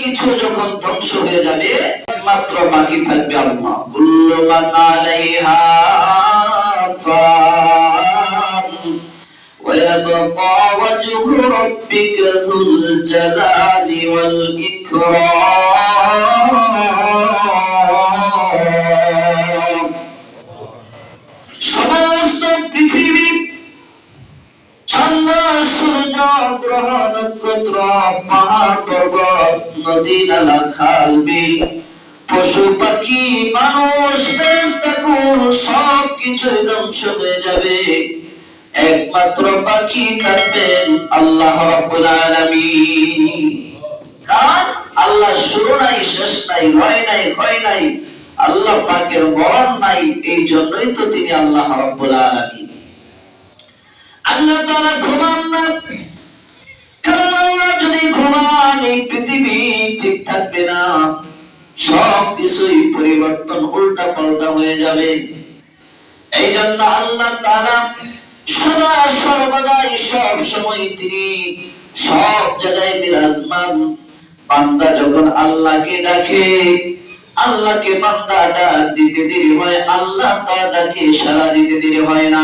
কিছু যখন ধ্বংস হয়ে যাবে একমাত্র বাকি থাকবে আল্লাহ কুল্লু মান আলাইহা ফান ويبقى وجه ربك ذو الجلال والإكرام গ্রহ নক্ষত্র পাহাড় নদী নালা খাল বিল পশু পাখি মানুষ ফেরেশতাকুল সব কিছু ধ্বংস হয়ে যাবে একমাত্র পাখি থাকবেন আল্লাহ রাব্বুল কারণ আল্লাহ শুরু নাই শেষ নাই হয় নাই হয় নাই। আল্লাহ পাকের মরণ নাই, এই জন্যই তো তিনি আল্লাহ রাব্বুল আলামিন। আল্লাহ তাআলা ঘুমান না আল্লাহ যদি বান্দা ডাকে ডাক দিতে আল্লাহ তার ডাকে সারা দিতে দেরি হয় না।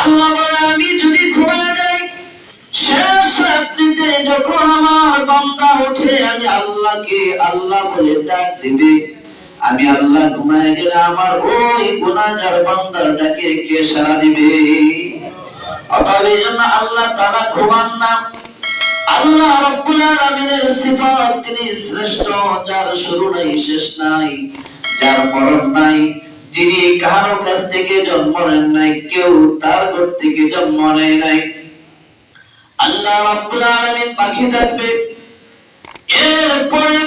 আল্লাহ বলে, আমি যদি শেষ রাত্রিতে যখন আমার বান্দা ওঠে, আমি আল্লাহকে আল্লাহ বলে ডাক দিবে। আমি আল্লাহ ঘুমায় গেলে আমার ওই গুনাহগার বান্দার কে সাড়া দিবে? অতএব এই জন্য আল্লাহ তাআলা ঘুমান না। আল্লাহ রাব্বুল আলামিনের সিফাত তিনি শ্রেষ্ঠ, যার শুরু নাই, শেষ নাই, যার মরণ নাই। যিনি কারও কাছ থেকে জন্ম নেন নাই, কেউ তার ঘর থেকে জন্ম নেয় নাই। আল্লাহ রাব্বুল আলামিন বাকি থাকবে এরপরে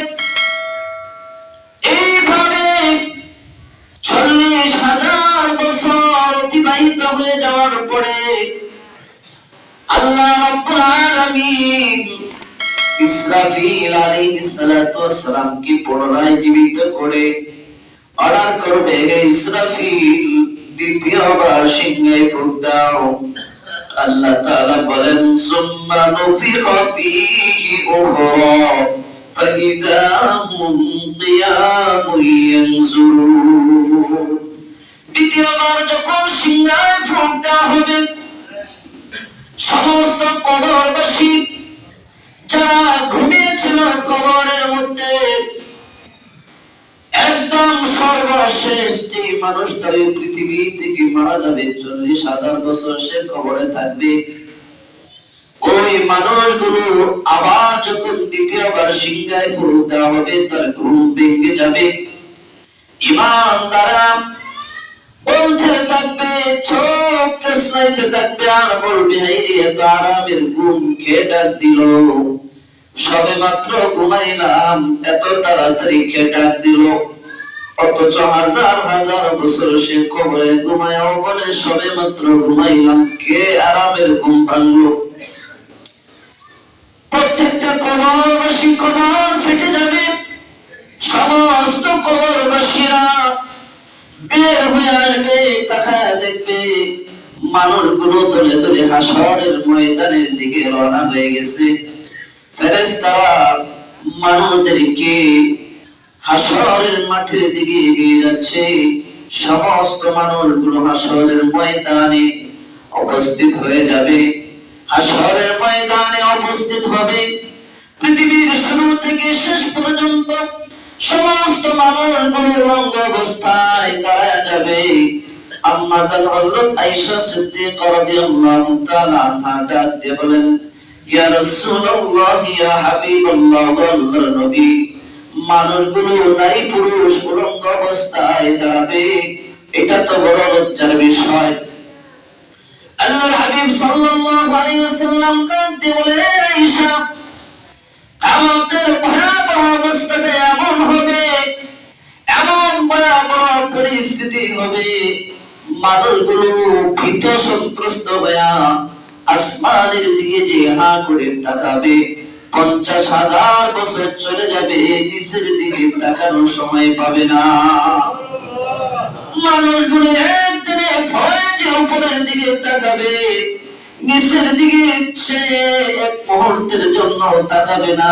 এইভাবে চল্লিশ হাজার বছর অতিবাহিত হয়ে যাওয়ার পরে আল্লাহ রাব্বুল আলামিন ইসরাফিল আলাইহিস সালাতু ওয়াস সালামকে পুনরায় জীবিত করে অর্ডার করবে ইসরাফিল, দ্বিতীয়বার সিংহে ফুঁক দাও। আল্লাহ তাআলা বলেন সুম্মা নুফিখা ফীহি উখরা فإذا هم قيام ينظرون দ্বিতীয়বার যখন সিংহায় ফুঁক দেওয়া হবে সমস্ত কবরবাসী যারা ঘুমিয়েছিল কবরের মধ্যে একদম সর্বশেষ যে মানুষটা এই পৃথিবী থেকে মারা যাবে চল্লিশ হাজার বছর সে কবরে থাকবে। ওই মানুষগুলো আবার যখন দ্বিতীয়বার সিংহায় হবে, তার ঘুম ভেঙে যাবে। ইমান দ্বারা আর সবে মাত্র ঘুমাইলাম, এত তাড়াতাড়ি খেয়ে ডাক দিল? অথচ হাজার হাজার বছর সে কবরে ঘুমায়াও বলে, সবে মাত্র ঘুমাইলাম। কে আরামের ঘুম ভাঙলো? প্রত্যেকটা কবরবাসী কবর ফেটে যাবে। সমস্ত কবরবাসীরা বের হয়ে আসবে, তাকায় দেখবে মানুষগুলো দলে দলে হাসরের ময়দানের দিকে রওনা হয়ে গেছে। ফেরেশতারা মানুষদেরকে হাসরের মাঠের দিকে এগিয়ে যাচ্ছে। সমস্ত মানুষগুলো হাসরের ময়দানে উপস্থিত হয়ে যাবে। হাসরের ময়দানে উপস্থিত হবে। পৃথিবীর শুরু থেকে শেষ পর্যন্ত সমস্ত মানুষগুলো রঙ্গ অবস্থায় দাঁড়ায় যাবে। আম্মা জান হযরত আয়েশা সিদ্দিকা রাদিয়াল্লাহু তাআলা আনহা ডাক দিয়ে বলেন, ইয়া রাসূলুল্লাহ, ইয়া হাবিবাল্লাহ আল্লাহর নবী। মানুষগুলো নারী পুরুষ উলঙ্গ অবস্থায় দাঁড়াবে, এটা তো বড় লজ্জার বিষয়। হাবিব সাল্লাল্লাহু আলাইহি ওয়াসাল্লাম বলে আয়েশা ভয়াবহ অবস্থাটা এমন হবে, এমন ভয়াবহ পরিস্থিতি হবে, মানুষগুলো ভীত সন্ত্রস্ত হইয়া আসমানের দিকে যে হা করে তাকাবে। পঞ্চাশ হাজার বছর চলে যাবে, নিচের দিকে তাকানোর সময় পাবে না। মানুষগুলো একদিনে ভয়ে যে উপরের দিকে তাকাবে, নিচের দিকে সে এক মুহূর্তের জন্য তাকাবে না।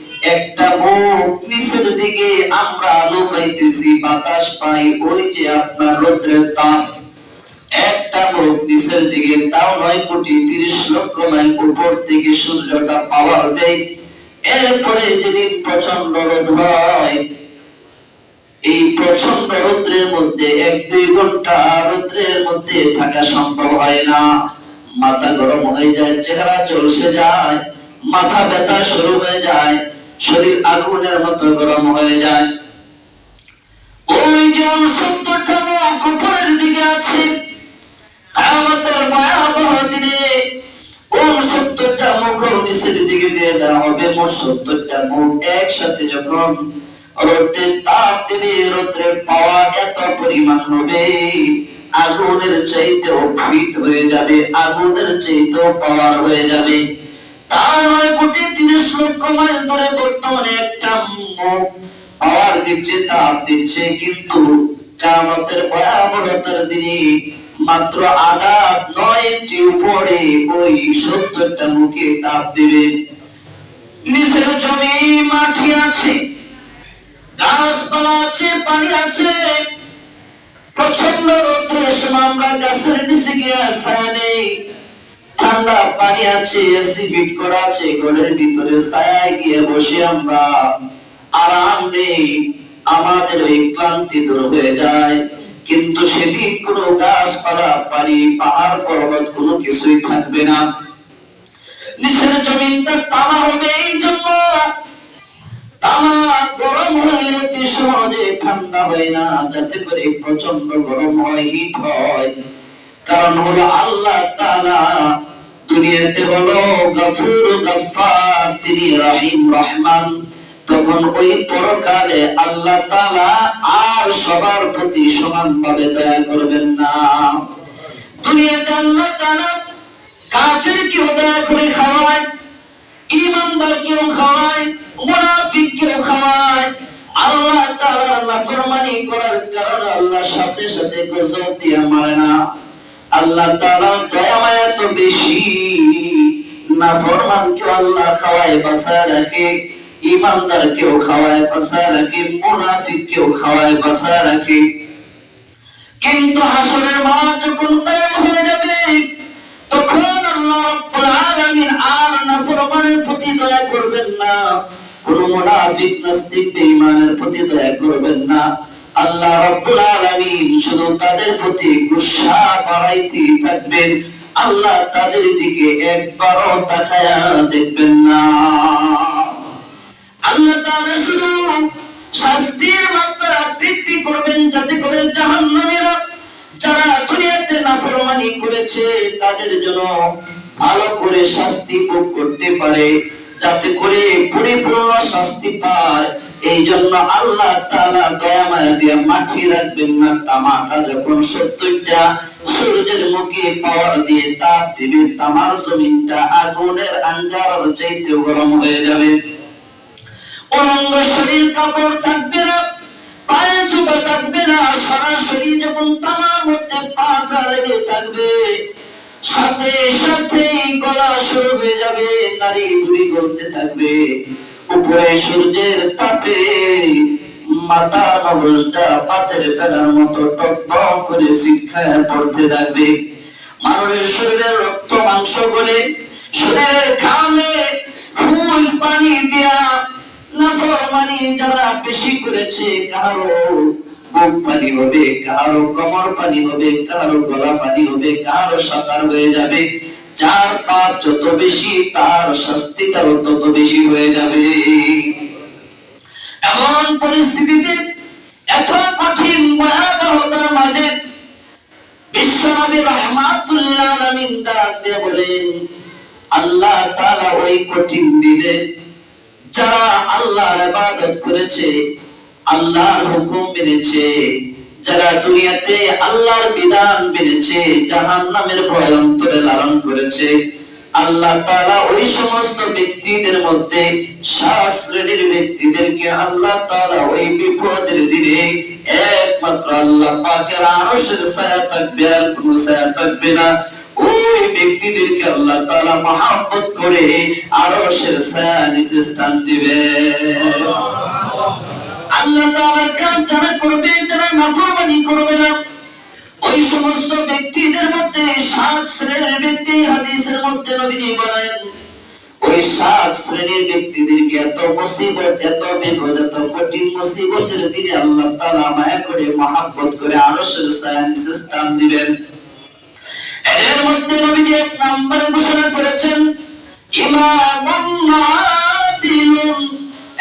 একটা মুখ নিচের দিকে আমরা আলো পাইতেছি বাতাস পাই, ওই যে আপনার রৌদ্রের তাপ। একটা মুখ নিচের দিকে, তাও নয় কোটি তিরিশ লক্ষ মাইল উপর থেকে সূর্যটা পাওয়ার দেয়। এরপরে যেদিন প্রচণ্ড রোদ হয়, এই প্রচণ্ড রৌদ্রের মধ্যে এক দুই ঘণ্টা রৌদ্রের মধ্যে থাকা সম্ভব হয় না। মাথা গরম হয়ে যায়, চেহারা চলসে যায়, মাথা ব্যথা শুরু হয়ে যায়। শরীর আগুনের মতো গরম হয়ে যায়। ওই যে সত্তরটা মুখ উপরের দিকে আছে। আমাদের ভয়াবহ দিনে ওম সত্তরটা মুখ নিচের দিকে দিয়ে দেওয়া হবে। মোট সত্তরটা মুখ একসাথে যখন রোদ্রের তাপ দেবে রোদ্রের পাওয়ার এত পরিমাণ হবে, আগুনের চাইতেও ফিট হয়ে যাবে, আগুনের চাইতেও পাওয়ার হয়ে যাবে। দিনে মাত্র আধা নয় ইঞ্চি উপরে ওই সত্তরটা মুখে তাপ দেবে। নিচের জমি মাটি আছে, গাছপালা আছে, পানি আছে। প্রচণ্ড রৌদ্রের সময় আমরা গাছের নিচে গিয়ে ছায়া নেই। ঠান্ডা পানি আছে এসি ফিট করা আছে, ঘরের ভিতরে ছায়ায় গিয়ে বসে আমরা আরাম নেই। আমাদের ওই ক্লান্তি দূর হয়ে যায়। কিন্তু সেদিন কোনো গাছপালা, পানি, পাহাড়, পর্বত কোনো কিছুই থাকবে না। নিচের জমিনটা তামা হবে এই জন্য। তামা গরম হইলে অতি সহজে ঠান্ডা হয় না, যাতে করে প্রচণ্ড গরম হয়, হিট হয়। কারণ হলো আল্লাহ তাআলা দুনিয়াতে হলো গফুর, গফফার, তিনি রহিম, রহমান। তখন ওই পরকালে আল্লাহ তাআলা আর সবার প্রতি সমানভাবে দয়া করবেন না। দুনিয়াতে আল্লাহ তাআলা কাফেরকেও দয়া করে খাওয়ায় ইমানদারকেও খাওয়ায়, মুনাফিককেও খাওয়ায়। আল্লাহ তাআলা নাফরমানি করার কারণে আল্লাহ সাথে সাথে গজব দিয়ে মারে না। আল্লাহ তাআলা দয়া মায়া তো বেশি নাফরমানকে আল্লাহ খাওয়ায়, বাঁচায় রাখে। ইমানদারকেও খাওয়ায়, বাঁচায় রাখে। মুনাফিককেও খাওয়ায়, বাঁচায় রাখে। কিন্তু হাসরের মাঠ যখন কায়েম হয়ে যাবে, তখন আল্লাহ রাব্বুল আলামিন আর নাফরমানের প্রতি দয়া করবেন না। কোন মুনাফিক নাস্তিক, বেঈমানের প্রতি দয়া করবেন না। আল্লাহ রাব্বুল আলামিন শুধু তাদের প্রতি গুসা বাড়াইতে থাকবেন, আল্লাহ তাদের দিকে একবারও তাকায়া দেখবেন না। আল্লাহ তাআলা শুধু শাস্তির মাত্রা বৃদ্ধি করবেন যাতে করে জাহান্নামীরা যারা দুনিয়াতে নাফরমানি করেছে, তাদের জন্য ভালো করে শাস্তি ভোগ করতে পারে, যাতে করে পরিপূর্ণ শাস্তি পায়। এই জন্য আল্লাহ তাআলা দয়া মায়া দিয়ে মাটি রাখবেন না। তামাটা যখন সত্তরটা সূর্যের মুখে পাওয়ার দিয়ে তাপ দিবে, তামার জমিনটা আগুনের আঙ্গার চাইতে গরম হয়ে যাবে। উলঙ্গ শরীর কাপড় থাকবে না, পায়ে জুতো থাকবে না, সরাসরি যখন তামার মধ্যে পাটা লেগে থাকবে, সাথে সাথে গলা শুরু হয়ে যাবে নারী বুড়ি গলতে থাকবে। উপরে সূর্যের তাপে মাথার মগজটা পাতের ফেলার মতো টকবক করে শিক্ষায় পড়তে থাকবে। মানুষের শরীরের রক্ত, মাংস গলে শরীরের ঘামে ফুল পানি দিয়া নাফরমানি যারা বেশি করেছে, কারও বুক পানি হবে, কারও কোমর পানি হবে, কারও গলা পানি হবে, কারও সাঁতার হয়ে যাবে। যার পাপ যত বেশি, তার শাস্তিটাও তত বেশি হয়ে যাবে। এমন পরিস্থিতিতে এত কঠিন ভয়াবহতার মাঝে বিশ্বনবী রহমাতুল্লাহ বলেন, আল্লাহ তাআলা ওই কঠিন দিনে যারা আল্লাহর ইবাদত করেছে, আল্লাহর হুকুম মেনেছে যারা দুনিয়াতে আল্লাহর বিধান মেনেছে জাহান নামের ভয় অন্তরে লালন করেছে, আল্লাহ তাআলা ওই সমস্ত ব্যক্তিদের মধ্যে সাত শ্রেণির ব্যক্তিদেরকে আল্লাহ তাআলা ওই বিপদের দিনে একমাত্র আল্লাহ পাকের আরশের ছায়া থাকবে আর কোনো ছায়া থাকবে না। ওই ব্যক্তিদেরকে আল্লাহ তাআলা মহাব্বত করে আরশের ছায়া নিচে স্থান দিবে। আল্লাহ করে মহাব্বত স্থান দিবেন। এর মধ্যে নবীজি এক নম্বরে ঘোষণা করেছেন ইমামুন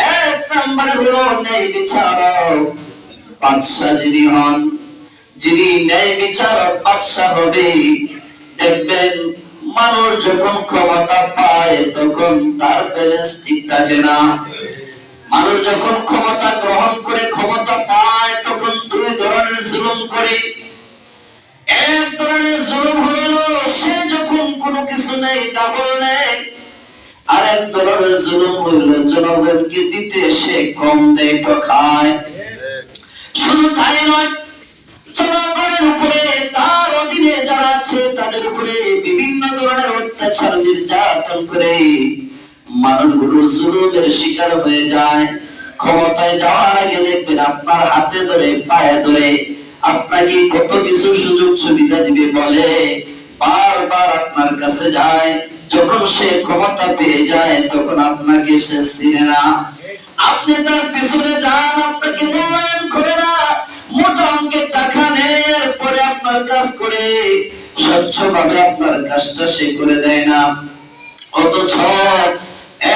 এক নম্বরে হলো ন্যায় বিচারক। বাদশাহ যিনি হন, যিনি ন্যায় বিচারক, বাদশাহ হবে। দেখবেন, মানুষ যখন ক্ষমতা পায়, তখন তার ব্যালেন্স ঠিক থাকে না। মানুষ যখন ক্ষমতা গ্রহণ করে, ক্ষমতা পায়, তখন দুই ধরনের জুলুম করে। এক ধরনের জুলুম হলো, সে যখন কোনো কিছু নেই ডাবল নেই আর এক ধরনের জুলুম হইল জনগণকে দিতে সে কম দেয় তো খায়। শুধু তাই নয়, জনগণের উপরে, তার অধীনে যারা আছে, তাদের উপরে বিভিন্ন ধরনের অত্যাচার, নির্যাতন করে মানুষগুলো জুলুমের শিকার হয়ে যায়। ক্ষমতায় যাওয়ার আগে দেখবেন আপনার হাতে ধরে, পায়ে ধরে আপনাকে কত কিছু সুযোগ সুবিধা দিবে বলে বারবার আপনার কাছে যায়। যখন সে ক্ষমতা পেয়ে যায়, তখন আপনাকে সে চিনে না। আপনি তার পিছনে যান, আপনাকে মূল্যায়ন করে না। মোটা অঙ্কের টাকা নেয় পরে আপনার কাজ করে। স্বচ্ছভাবে আপনার কাজটা সে করে দেয় না। অথচ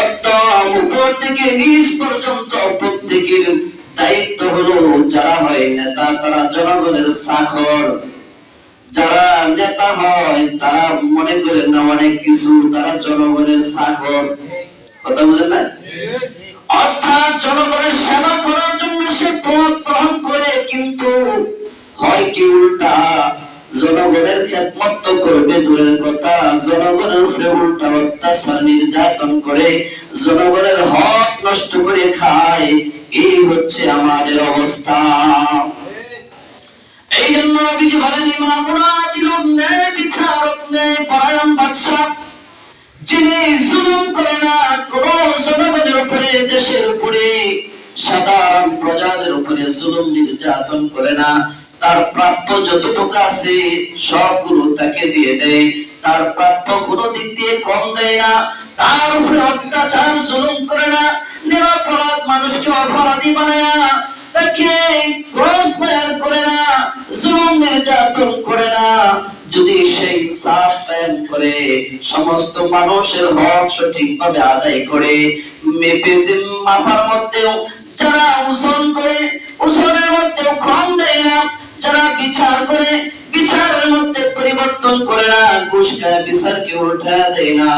একদম উপর থেকে নিচ পর্যন্ত প্রত্যেকের দায়িত্ব হলো, যারা হয় নেতা, তারা জনগণের সাখর যারা নেতা হয়, তারা মনে করেন না অনেক কিছু, তারা জনগণের সাখর কথা বুঝেন না? অর্থাৎ জনগণের সেবা করার জন্য সে পদ গ্রহণ করে, কিন্তু হয় কি উল্টা? জনগণের খেদমত করবে, দূরের কথা, জনগণের উপরে উল্টা অত্যাচার, নির্যাতন করে, জনগণের হক নষ্ট করে খায়, এই হচ্ছে আমাদের অবস্থা। এই জন্য নবীজি বলেন ইমামুনা দিলুন ন্যায় বিচারক ন্যায় পরায়ণ বাদশাহ। যিনি জুলুম করে না কোন জনগণের উপরে, দেশের উপরে, সাধারণ প্রজাদের উপরে জুলুম নির্যাতন করে না, তার প্রাপ্য যতটুকু আছে, সবগুলো তাকে দিয়ে দেয়। তার প্রাপ্য কোনো দিক দিয়ে কম দেয় না, তার উপরে অত্যাচার, জুলুম করে না, নিরপরাধ মানুষকে অপরাধী বানায় না তাকে ক্রস ফায়ার করে না জুলুম নির্যাতন করে না। যদি সেই ইনসাফ কায়েম করে, সমস্ত মানুষের হক সঠিকভাবে আদায় করে, মেপে মাথার মধ্যেও যারা ওজন করে ওজনের মধ্যেও কম দেয় না, যারা বিচার করে, বিচারের মধ্যে পরিবর্তন করে না, ঘুষ খায়, বিচারকে উল্টা দেয় না।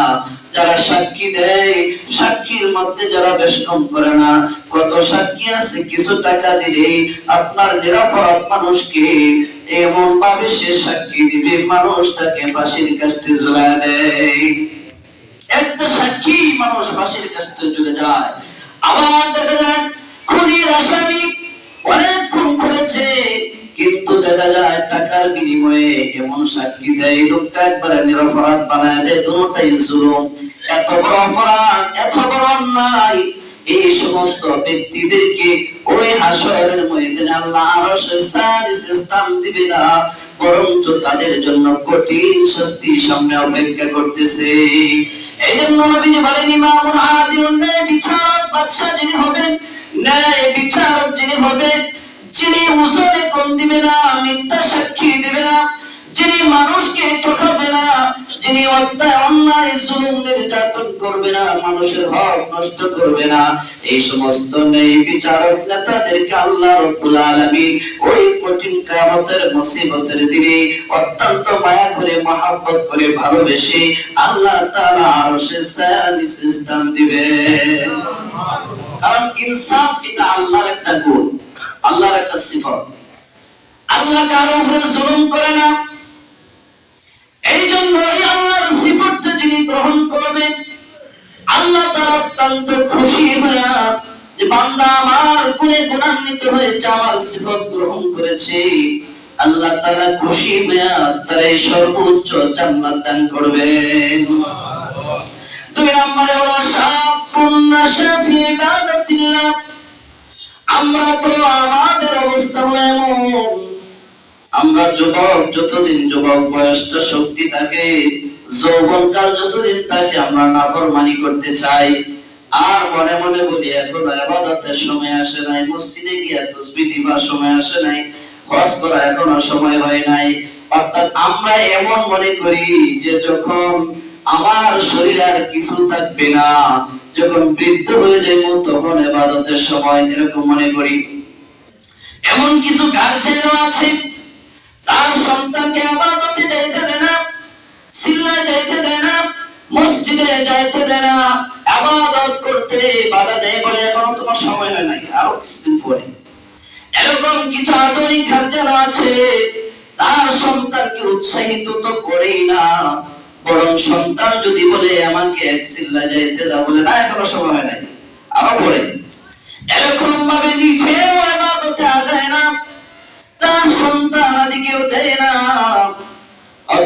যারা সাক্ষী দেয়। সাক্ষীর মধ্যে যারা বেশ করে না, কত সাক্ষী আছে, কিছু টাকা দিলেই আপনার নিরাপরাধ মানুষকে এমন ভাবে সে সাক্ষী দিবে মানুষ তাকে ফাঁসির কাছে ঝুলা দেয়। একটা সাক্ষী মানুষ ফাঁসির কাছে ঝুলে যায়। আবার দেখা যায়, খুনির আসামি অনেক খুন করেছে, কিন্তু দেখা যায় টাকার বিনিময়ে এমন সাক্ষী দেয়, লোকটা একবারে নিরপরাধ বানায় দেয়, দুটাই জুলুম। এত বড় অপরাধ, এত বড় অন্যায়, এই সমস্ত ব্যক্তিদেরকে ওই হাসরের ময়দানে আল্লাহ সারিসে স্থান দিবে না, বরঞ্চ তাদের জন্য কঠিন শাস্তি সামনে অপেক্ষা করতেছে। এই জন্য নবীজি বলেন, ইমামুল আদিলুন ন্যায় বিচারক বাদশাহ যিনি হবেন, ন্যায় বিচারক যিনি হবেন, যিনি উজরে কম দিবে না, মিথ্যা সাক্ষী দিবে না যিনি মানুষকে ঠকাবে না, যিনি অন্যায় অন্যায় জুলুম নির্যাতন করবে না, মানুষের হক নষ্ট করবে না। এই সমস্ত নেই বিচারক নেতাদেরকে আল্লাহ রব্বুল আলামিন ওই কঠিন কিয়ামতের মুসিবতের দিনে অত্যন্ত মায়া করে, মহব্বত করে ভালোবেসে আল্লাহ তাআলা আরশের ছায়া নিচে স্থান দিবে। কারণ ইনসাফ এটা আল্লাহর একটা গুণ, আল্লাহর একটা সিফত। আল্লাহ কারও উপরে জুলুম করে না এই জন্য এই আল্লাহর সিফতটা যিনি গ্রহণ করবেন, আল্লাহ অত্যন্ত খুশি হইয়া যে বান্দা আমার গুণে গুণান্বিত হয়েছে, আমার সিফত গ্রহণ করেছে। আল্লাহ খুশি হইয়া তার এই সর্বোচ্চ জান্নাত দান করবেন। দুই নম্বরে হলো সাপুন্ন শাফি ইবাদাতিল্লাহ। আমরা তো আমাদের অবস্থা এমন আমরা যুবক যতদিন যুবক বয়সটা শক্তি থাকে, যৌবনকাল যতদিন থাকে, আমরা নাফরমানি করতে চাই। আর মনে মনে বলি, এখন আবাদতের সময় আসে নাই, মসজিদে গিয়ে তসবি দিবার সময় আসে নাই, হজ করা এখনও সময় হয় নাই। অর্থাৎ আমরা এমন মনে করি যে যখন আমার শরীর আর কিছু থাকবে না, যখন বৃদ্ধ হয়ে যাইব, তখন এবাদতের সময় এরকম মনে করি। এমন কিছু গার্জেনও আছে তার সন্তানকে আবাদতে যাইতে দেয় না যাইতে দেয় মসজিদে যাইতে দেয় আবাদত করতে বাধা দেয় বলে এখনও তোমার সময় হয় নাই, আরও কিছুদিন পরে। এরকম কিছু আধুনিক গার্জেন আছে, তার সন্তানকে উৎসাহিত তো করেই না, বরং সন্তান যদি বলে, আমাকে এক সিল্লা যাইতে দাও, বলে, না, এখনও সময় হয় নাই, আরও পরে। এরকম ভাবে নিজেও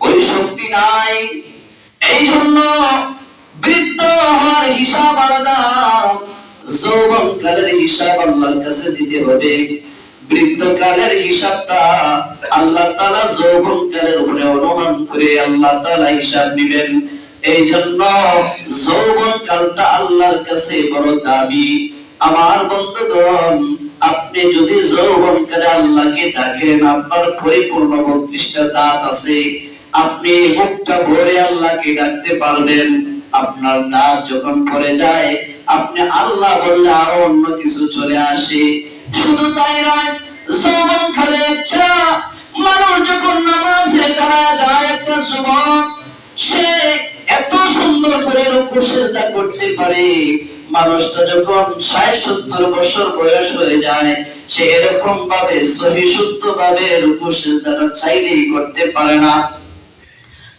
ওই শক্তি নাই। এই জন্য বৃদ্ধ হওয়ার হিসাব আলাদা। যৌবন কালের হিসাব আল্লাহর কাছে দিতে হবে। বৃদ্ধ কালের হিসাবটা আল্লাহ তাআলা যৌবন কালের উপরে অনুমান করে আল্লাহ তাআলা হিসাব নেবেন এই জন্য যৌবন কালটা আল্লাহর কাছে বড় দাবি আমার বন্ধুগণ, আপনি যদি যৌবন কালে আল্লাহকে ডাকেন, আপনার পরিপূর্ণ বত্রিশটা দাঁত আছে। আপনি মুখটা ভরে আল্লাহকে ডাকতে পারবেন। আপনার দাঁত যখন পড়ে যায়, আপনি আল্লাহ বললে আরও অন্য কিছু চলে আসে। শুধু তাই নয় কালে একটা, মানুষ যখন নামাজে যায়, একটা যুবক সে এত সুন্দর করে রুকু সেজদা করতে পারে। মানুষটা যখন ষাট সত্তর বছর বয়স হয়ে যায়, সে এরকম ভাবে সহি শুদ্ধ ভাবে রুকু সেজদাটা চাইলেই করতে পারে না।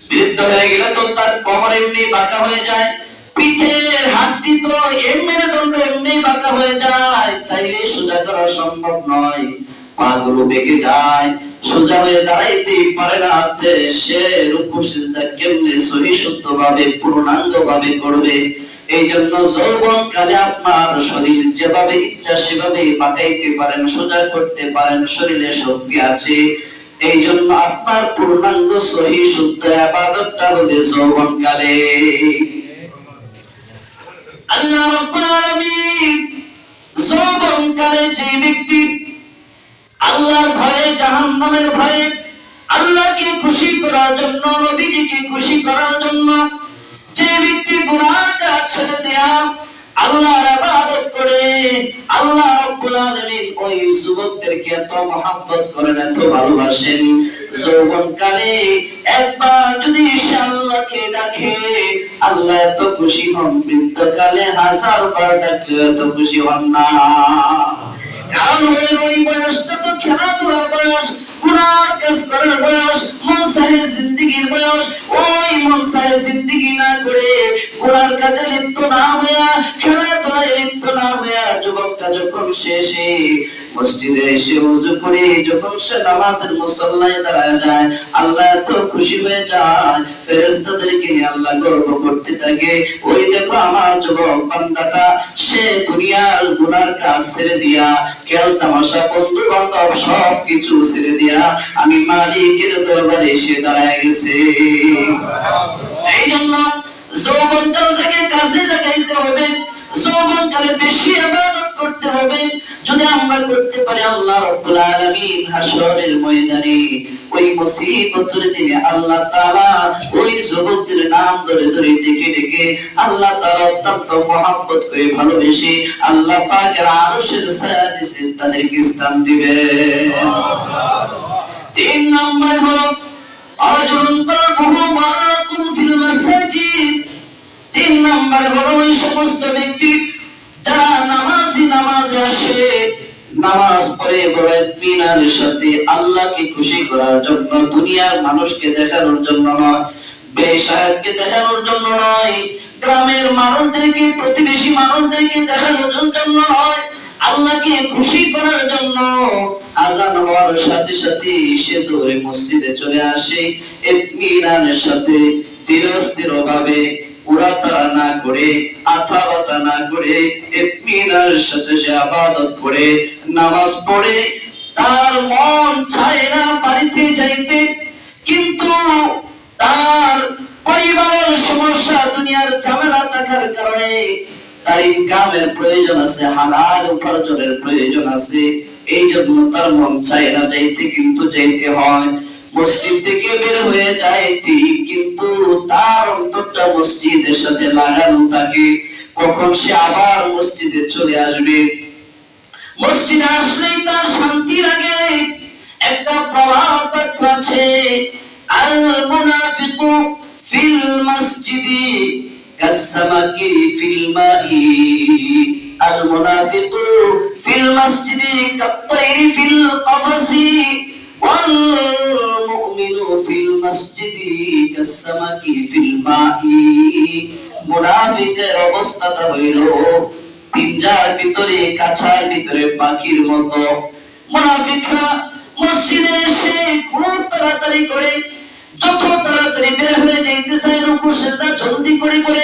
বৃদ্ধ হয়ে গেলে তো তার কোমর এমনি বাঁকা হয়ে যায়। পিঠের হাড্ডি তো এমনি দণ্ড এমনি বাঁকা হয়ে যায়। চাইলে সোজা করা সম্ভব নয়। পাগুলো বেঁকে যায়। সোজা হয়ে পারে না হাতে। সে কেমনে সহি ভাবে পূর্ণাঙ্গ ভাবে করবে? এই জন্য যৌবন কালে আপনার শরীর যেভাবে ইচ্ছা সেভাবে পাকাইতে পারেন, সোজা করতে পারেন, শরীরে শক্তি আছে। এই জন্য আপনার পূর্ণাঙ্গ সহি শুদ্ধ আবাদতটা হবে যৌবন কালে আল্লাহ রাব্বুল আলামিন যে ব্যক্তি আল্লাহর ভয়ে, জাহান্নামের ভয়ে আল্লাহকে খুশি করার জন্য, নবীজিকে খুশি করার জন্য যে ব্যক্তি গুনাহ কাজ ছেড়ে দেয়া আল্লাহ এত খুশি হন, বৃদ্ধকালে ডাকলে এত খুশি হন না। কারণ ওই বয়সটা তো খেলাধুলার বয়স গুনার বয়স বয়স, ওই না করে কাজে লিপ্ত না হইয়া, খেলাধুলায় লিপ্ত না হইয়া যুবকটা যখন শেষে মসজিদে এসে করে যখন সে নামাজের মুসল্লায় দাঁড়ায় যায়, আল্লাহ এত খুশি হয়ে যায়, ফেরেশতাদেরকে নিয়ে আল্লাহ গর্ব করতে থাকে। ওই দেখো আমার যুবক বান্দাটা, সে দুনিয়ার গুনার কাজ ছেড়ে দিয়া খেল তামাশা বন্ধু বান্ধব সব কিছু ছেড়ে দিয়া আমি মালিকের দরবারে এসে দাঁড়ায় গেছে। এই জন্য যৌবনটাকে কাজে লাগাইতে হবে। যৌবনকালে বেশি ইবাদত করতে হবে। যদি আমরা করতে পারি, আল্লাহ রাব্বুল আলামিন হাসরের ময়দানে ওই মুসিবতের দিনে আল্লাহ তাআলা ওই যুবকদের নাম ধরে ধরে ডেকে ডেকে আল্লাহ তাআলা অত্যন্ত মহব্বত করে ভালোবেসে আল্লাহ পাকের আরশের ছায়া তাদেরকে স্থান দিবেন। তিন নম্বর হলো আজরুন কলবুহু মালাকুম ফিল মাসাজিদ। তিন নম্বর হলো ওই সমস্ত ব্যক্তি যারা নামাজি নামাজে আসে, নামাজ পড়ে বড় সাথে আল্লাহকে খুশি করার জন্য, দুনিয়ার মানুষকে দেখানোর জন্য নয়, বেসাহেবকে দেখানোর জন্য নয়, গ্রামের মানুষদেরকে, প্রতিবেশী মানুষদেরকে দেখানোর জন্য নয়, আল্লাহকে খুশি করার জন্য আজান হওয়ার সাথে সাথে সে দৌড়ে মসজিদে চলে আসে। ইতমিনানের সাথে ধীরস্থির ভাবে উড়াতারা না করে, আথাবাতা না করে, ইতমিনার সাথে সে আবাদত করে, নামাজ পড়ে, তার মন চায় না বাড়িতে যাইতে। কিন্তু তার পরিবারের সমস্যা, দুনিয়ার ঝামেলা থাকার কারণে তার ইনকামের প্রয়োজন আছে, হালাল উপার্জনের প্রয়োজন আছে। এই জন্য তার মন চায় না যাইতে, কিন্তু যাইতে হয়। মসজিদ থেকে বের হয়ে যায়, ঠিক কিন্তু তার অন্তরটা মসজিদের সাথে লাগানো থাকে। কখন সে আবার মসজিদে চলে আসবে? মসজিদে আসলেই তার শান্তি লাগে। একটা প্রভাব আছে। আল মুনাফিকু ফিল মসজিদি ফিল মাই। আল মুনাফিকু ফিল মসজিদি কাত্তাইরি ফিল ফিল মসজিদি কাসসামাকি ফিল মাই মুনাফিকের অবস্থাটা হইল পিঞ্জার ভিতরে, কাছার ভিতরে, পাখির মতো। মুনাফিকরা মসজিদে এসে খুব তাড়াতাড়ি করে, যত তাড়াতাড়ি বের হয়ে যাইতে চায় রুকু সেটা জলদি করে করে,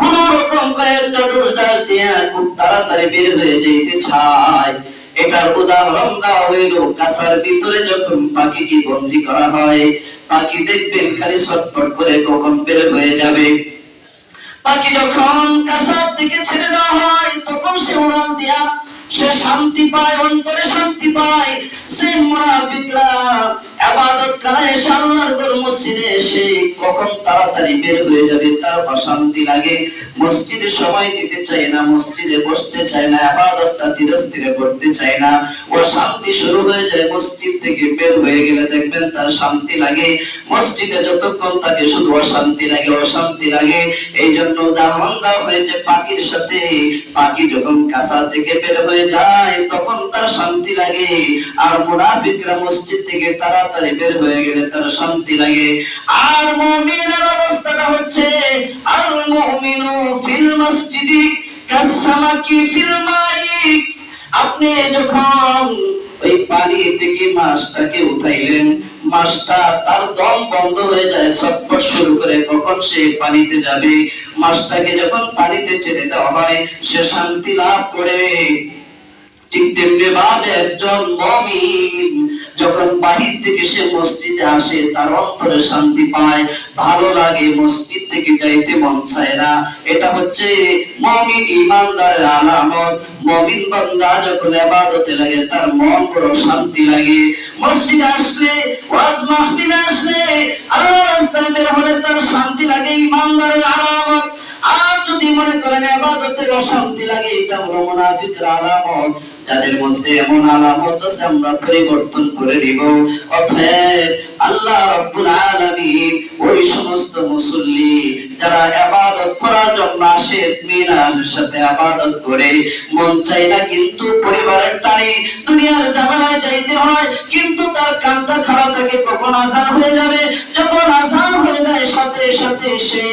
কোন রকম করে একটা ডোজ ডাল দিয়ে খুব তাড়াতাড়ি বের হয়ে যাইতে চায়। এটার উদাহরণ দেওয়া হইল কাঁচার ভিতরে যখন পাখিকে বন্দি করা হয়, পাখি দেখবেন খালি ছটফট করে কখন বের হয়ে যাবে। পাখি যখন কাঁসার থেকে ছেড়ে দেওয়া হয়, তখন সে উড়াল দিয়া সে শান্তি পায়, অন্তরে শান্তি পায়। সে মুনাফিকরা দেখবেন তার শান্তি লাগে। মসজিদে যতক্ষণ শুধু অশান্তি লাগে অশান্তি লাগে। এই জন্য উদাহরণ দেওয়া হয়েছে পাখির সাথে। পাখি যখন কাঁচা থেকে বের হয়ে যায়, তখন তার শান্তি লাগে। আর মুনাফিকরা মসজিদ থেকে তাড়াতাড়ি বের হয়ে গেলে তার শান্তি লাগে। আর মুমিনের অবস্থাটা হচ্ছে আল মুমিনু ফিল মসজিদি কাসামাকি ফিল মাইক আপনি যখন ওই পানি থেকে মাছটাকে উঠাইলেন, মাছটা তার দম বন্ধ হয়ে যায় ছটফট শুরু করে কখন সে পানিতে যাবে? মাছটাকে যখন পানিতে ছেড়ে দেওয়া হয়, সে শান্তি লাভ করে। ঠিক তেমনি ভাবে একজন মমিন যখন বাহির থেকে সে মসজিদে আসে, তার অন্তরে শান্তি পায়, ভালো লাগে, মসজিদ থেকে যাইতে মন চায় না। এটা হচ্ছে মমিন ইমানদারের আলামত। মমিন বান্দা যখন ইবাদতে লাগে, তার মন বড় শান্তি লাগে। মসজিদে আসলে, ওয়াজ মাহফিলে আসলে আল্লাহর রাস্তায় বের হলে তার শান্তি লাগে, ইমানদারের আলামত। আর যদি মনে করেন ইবাদতের অশান্তি লাগে, এটা হলো আলামত। যাদের মধ্যে এমন আলামত আছে, আমরা পরিবর্তন করে নিব। অতএব আল্লাহ আলামিন ওই সমস্ত মুসল্লি যারা ইবাদত করার জন্য আসে ইতমিনানের সাথে ইবাদত করে, মন চাই না কিন্তু পরিবারের টানে দুনিয়ার ঝামেলায় যাইতে হয়, কিন্তু তার কানটা খারাপ থাকে কখন আসান হয়ে যাবে? যখন আসান হয়ে সাথে সাথে সে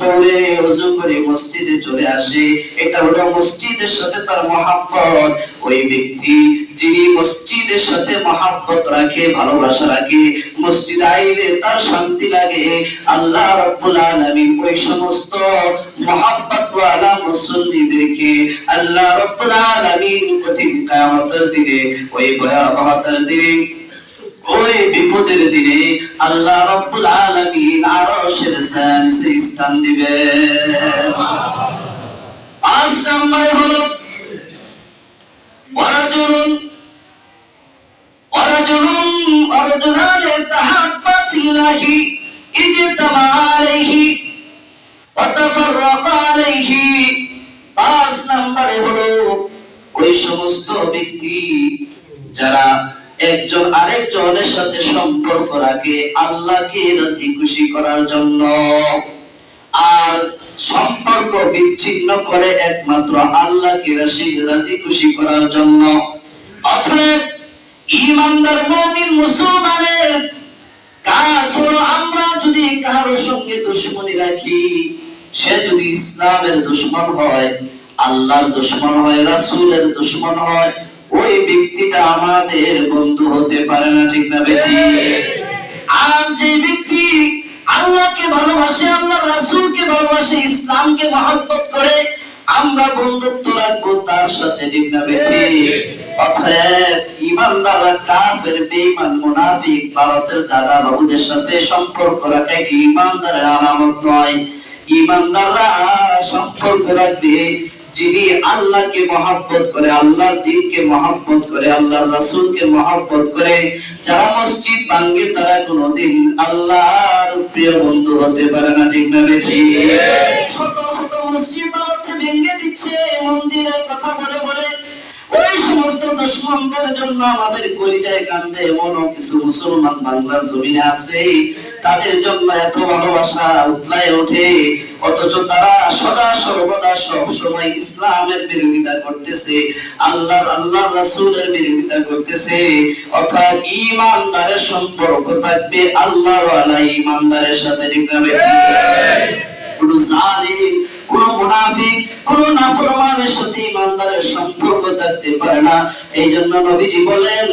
দৌড়ে ওযু করে মসজিদে চলে আসে। এটা হলো মসজিদের সাথে তার মহাব্বত। ওই ব্যক্তি যিনি মসজিদের সাথে মহাব্বত রাখে, ভালোবাসা রাখে, মসজিদ আইলে তার শান্তি লাগে। আল্লাহ রাব্বুল আলামিন ওই সমস্ত মহাব্বত ওয়ালা মুসল্লিদেরকে আল্লাহ রাব্বুল আলামিন কঠিন কিয়ামতের দিনে, ওই ভয়াবহতার দিনে ওই বিপদের দিনে আল্লাহ রাব্বুল আলামিন আরশের সানিসে স্থান দিবেন পাঁচ নম্বরে হলো ইজতামা আলাইহি আলাইহি। পাঁচ নম্বরে হলো, ওই সমস্ত ব্যক্তি যারা একজন আরেকজনের সাথে সম্পর্ক রাখে, আল্লাহকে রাজি খুশি করার জন্য। আর সম্পর্ক বিচ্ছিন্ন করে একমাত্র আল্লাহকে রাজি রাজি খুশি করার জন্য। অতএব ইমানদার মুমিন মুসলমানের কাজ হলো আমরা যদি সঙ্গে দুশ্মনী রাখি, সে যদি ইসলামের দুশ্মন হয়, আল্লাহর দুশ্মন হয়, রাসূলের দুশ্মন হয় ওই ব্যক্তিটা আমাদের বন্ধু হতে পারে না, ঠিক না বেটি? আর যে ব্যক্তি আল্লাহকে ভালোবাসে আল্লাহ রাসূলকে ভালোবাসে, ইসলামকে মহব্বত করে, আমরা বন্ধুত্ব রাখব তার সাথে, ঠিক না বেটি? অতএব ইমানদাররা কাফের, বেঈমান, মুনাফিক, ভারতের দাদা বাবুদের সাথে সম্পর্ক রাখা ইমানদারের আলামত নয়। ইমানদাররা সম্পর্ক রাখবে যিনি আল্লাহকে মহাব্বত করে আল্লাহর দিনকে মহাব্বত করে আল্লাহর রাসূলকে মহাব্বত করে যারা মসজিদ ভাঙ্গে তারা কোনোদিন আল্লাহর প্রিয় বন্ধু হতে পারে না ঠিক না বেঠি? শত শত মসজিদ ভেঙে দিচ্ছে মন্দিরের কথা বলে বলে ওই সমস্ত দুশ্মনদের জন্য আমাদের কলিজায় কান্দে এমনও কিছু মুসলমান বাংলার জমিনে আছে। তাদের জন্য এত ভালোবাসা উতলায় ওঠে, অথচ তারা সদা সর্বদা সব ইসলামের বিরোধিতা করতেছে, আল্লাহর আল্লাহ রাসূলের বিরোধিতা করতেছে। অর্থাৎ ইমানদারের সম্পর্ক থাকবে আল্লাহর ইমানদারের সাথে ঠিক? কোন জালি কোন মুনাফিক, কোন নাফরমানের সাথে ইমানদারের সম্পর্ক থাকতে পারে না। এই জন্য নবীজি বলেন,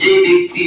যে ব্যক্তি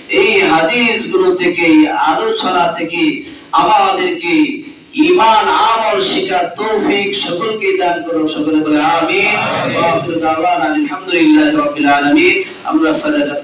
এই হাদিসগুলো থেকে আলোচনা থেকে আমাদেরকে ইমান আমল শিকার তৌফিক সকলকে দান করো সকলে বলে আমিন। ওয়া আখিরু দাওয়ানা আলহামদুলিল্লাহি রাব্বিল আলামিন। আমরা সাদাকাত